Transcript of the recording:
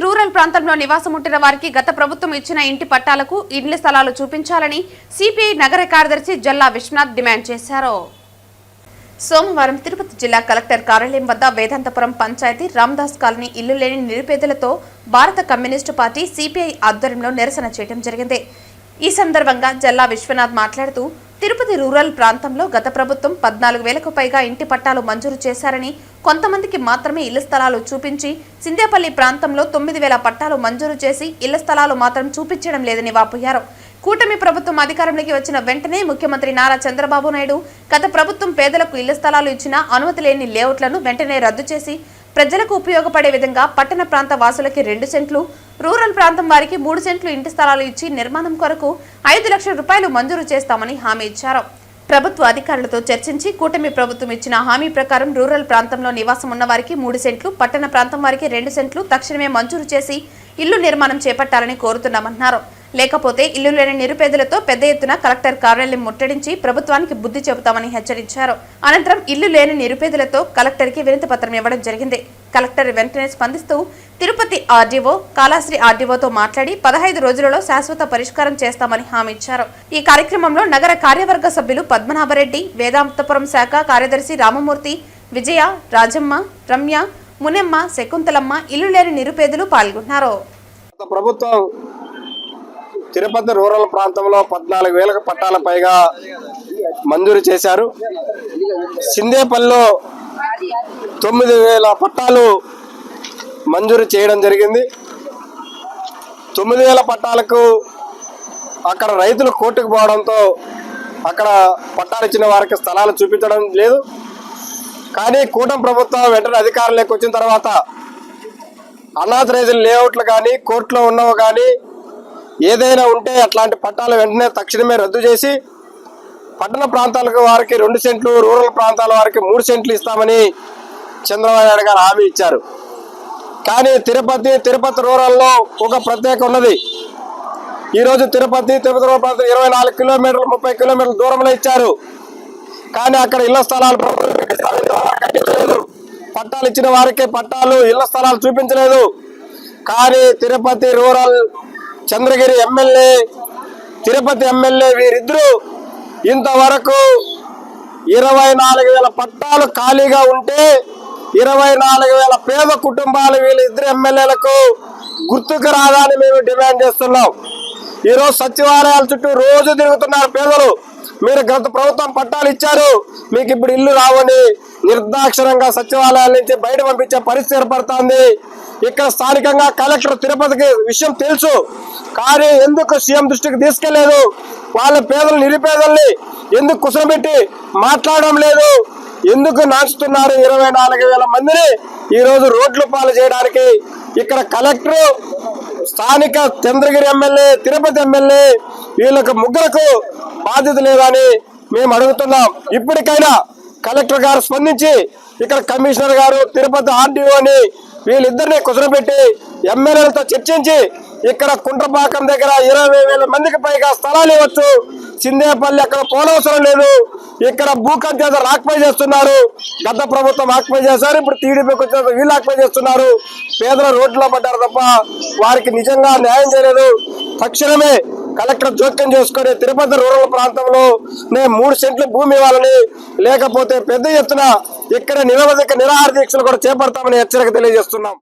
Tirupati rural ప్రాంతంలో నివాసం ఉంటున్న వారికి గత ప్రభుత్వం ఇచ్చిన ఇంటి పట్టాలకు ఇండ్ల స్థలాలు చూపించాలని సిపిఐ నగర కార్యదర్శి జల్లా విశ్వనాథ్ డిమాండ్ చేశారు. సోమవారం తిరుపతి జిల్లా కలెక్టర్ కార్యాలయం వద్ద వేదాంతపురం పంచాయతీ రామదాస్ కాలనీ ఇల్లు లేని నిరుపేదలతో భారత కమ్యూనిస్టు పార్టీ సిపిఐ ఆధ్వర్యంలో నిరసన చేయడం జరిగింది. ఈ సందర్భంగా జల్లా విశ్వనాథ్ మాట్లాడుతూ తిరుపతి రూరల్ ప్రాంతంలో గత ప్రభుత్వం పద్నాలుగు వేలకు పైగా ఇంటి పట్టాలు మంజూరు చేశారని కొంతమందికి మాత్రమే ఇళ్ళ స్థలాలు చూపించి సిందేపల్లి ప్రాంతంలో తొమ్మిది వేల పట్టాలు మంజూరు చేసి ఇళ్ళ స్థలాలు మాత్రం చూపించడం లేదని వాపోయారు. కూటమి ప్రభుత్వం అధికారంలోకి వచ్చిన వెంటనే ముఖ్యమంత్రి నారా చంద్రబాబు నాయుడు గత ప్రభుత్వం పేదలకు ఇళ్ళ స్థలాలు ఇచ్చిన అనుమతి లేని లేఅవుట్లను వెంటనే రద్దు చేసి ప్రజలకు ఉపయోగపడే విధంగా పట్టణ ప్రాంత వాసులకి రెండు సెంట్లు రూరల్ ప్రాంతం వారికి మూడు సెంట్లు ఇంటి స్థలాలు ఇచ్చి నిర్మాణం కొరకు ఐదు లక్షల రూపాయలు మంజూరు చేస్తామని హామీ ఇచ్చారు. ప్రభుత్వ అధికారులతో చర్చించి కూటమి ప్రభుత్వం ఇచ్చిన హామీ ప్రకారం రూరల్ ప్రాంతంలో నివాసం ఉన్న వారికి మూడు సెంట్లు పట్టణ ప్రాంతం వారికి రెండు సెంట్లు తక్షణమే మంజూరు చేసి ఇల్లు నిర్మాణం చేపట్టాలని కోరుతున్నామన్నారు. లేకపోతే ఇల్లు లేని నిరుపేదలతో పెద్ద ఎత్తున కలెక్టర్ కార్యాలయం ముట్టడించి ప్రభుత్వానికి బుద్ధి చెబుతామని హెచ్చరించారు. అనంతరం ఇల్లు లేని నిరుపేదలతో కలెక్టర్కి వినతి పత్రం ఇవ్వడం జరిగింది. కలెక్టర్ వెంటనే స్పందిస్తూ తిరుపతి ఆర్డీఓ కాళాశ్రీ ఆర్డీఓతో మాట్లాడి పదహైదు రోజులలో శాశ్వత పరిష్కారం చేస్తామని హామీ ఇచ్చారు. ఈ కార్యక్రమంలో నగర కార్యవర్గ సభ్యులు పద్మనాభరెడ్డి వేదాంతపురం శాఖ కార్యదర్శి రామమూర్తి విజయ రాజమ్మ రమ్య మునెమ్మ శకుంతలమ్మ ఇల్లు లేని నిరుపేదలు పాల్గొన్నారు. ప్రభుత్వం తిరుపతి రూరల్ ప్రాంతంలో పద్నాలుగు వేల పట్టాల పైగా మంజూరు చేశారు. సిందేపల్లిలో తొమ్మిది వేల పట్టాలు మంజూరు చేయడం జరిగింది. తొమ్మిది వేల పట్టాలకు అక్కడ రైతులు కోర్టుకు పోవడంతో అక్కడ పట్టాలు ఇచ్చిన వారికి స్థలాలు చూపించడం లేదు. కానీ కూటమి ప్రభుత్వం వెంటనే అధికారంలోకి వచ్చిన తర్వాత అనాథరైజ్డ్ లేఅవుట్లు కానీ కోర్టులో ఉన్నవి కానీ ఏదైనా ఉంటే అట్లాంటి పట్టాలు వెంటనే తక్షణమే రద్దు చేసి పట్టణ ప్రాంతాలకు వారికి రెండు సెంట్లు రూరల్ ప్రాంతాల వారికి మూడు సెంట్లు ఇస్తామని చంద్రబాబు నాయుడు గారు హామీ ఇచ్చారు. కానీ తిరుపతి తిరుపతి రూరల్లో ఒక ప్రత్యేక ఉన్నది. ఈరోజు తిరుపతి తిరుపతి రూరల్ ప్రాంతం ఇరవై నాలుగు కిలోమీటర్లు ముప్పై కిలోమీటర్ల దూరంలో ఇచ్చారు. కానీ అక్కడ ఇళ్ళ స్థలాలు కట్టించలేదు పట్టాలు ఇచ్చిన వారికి పట్టాలు ఇళ్ళ స్థలాలు చూపించలేదు. కానీ Tirupati rural Chandragiri MLA Tirupati MLA వీరిద్దరూ ఇంతవరకు ఇరవై నాలుగు వేల పట్టాలు ఖాళీగా ఉంటే ఇరవై నాలుగు వేల పేద కుటుంబాలు వీళ్ళ ఇద్దరు ఎమ్మెల్యేలకు గుర్తుకు రాదని మేము డిమాండ్ చేస్తున్నాం. ఈరోజు సచివాలయాల చుట్టూ రోజు తిరుగుతున్నారు పేదలు. మీరు గత ప్రభుత్వం పట్టాలు ఇచ్చారు. మీకు ఇప్పుడు ఇల్లు రావని నిర్దాక్షరంగా సచివాలయాల నుంచి బయట పంపించే పరిస్థితి ఏర్పడుతుంది. ఇక్కడ స్థానికంగా కలెక్టర్ తిరుపతికి విషయం తెలుసు. కానీ ఎందుకు సీఎం దృష్టికి తీసుకెళ్ళేదు? వాళ్ళ పేదలు నిరుపేదల్ని ఎందుకు కుసరబెట్టి మాట్లాడడం లేదు? ఎందుకు నాచుతున్నారు ఇరవై నాలుగు వేల మందిని? ఈరోజు రోడ్లు పాలు చేయడానికి ఇక్కడ కలెక్టర్ స్థానిక చంద్రగిరి ఎమ్మెల్యే తిరుపతి ఎమ్మెల్యే వీళ్ళకు ముగ్గురకు బాధ్యత లేదని మేము అడుగుతున్నాం. ఇప్పటికైనా కలెక్టర్ గారు స్పందించి ఇక్కడ కమిషనర్ గారు తిరుపతి ఆర్డీఓని వీళ్ళిద్దరిని కుసరబెట్టి ఎమ్మెల్యేలతో చర్చించి ఇక్కడ కుంట్రపాకం దగ్గర ఇరవై వేల మందికి పైగా స్థలాలు ఇవ్వచ్చు. చిందేపల్లి అక్కడ పోనవసరం లేదు. ఇక్కడ భూ కబ్జా ఆక్పై చేస్తున్నారు. గత ప్రభుత్వం ఆక్పై చేశారు. ఇప్పుడు టీడీపీకి వచ్చిన వీళ్ళు ఆక్పై చేస్తున్నారు. పేదల రోడ్లో పడ్డారు తప్ప వారికి నిజంగా న్యాయం చేయలేదు. తక్షణమే కలెక్టర్ జోక్యం చేసుకుని తిరుపతి రూరల్ ప్రాంతంలో నేను మూడు సెంట్లు భూమి ఇవ్వాలని లేకపోతే పెద్ద ఎత్తున ఇక్కడ నిరవధిక నిరాహార దీక్షలు కూడా చేపడతామని హెచ్చరిక తెలియజేస్తున్నాం.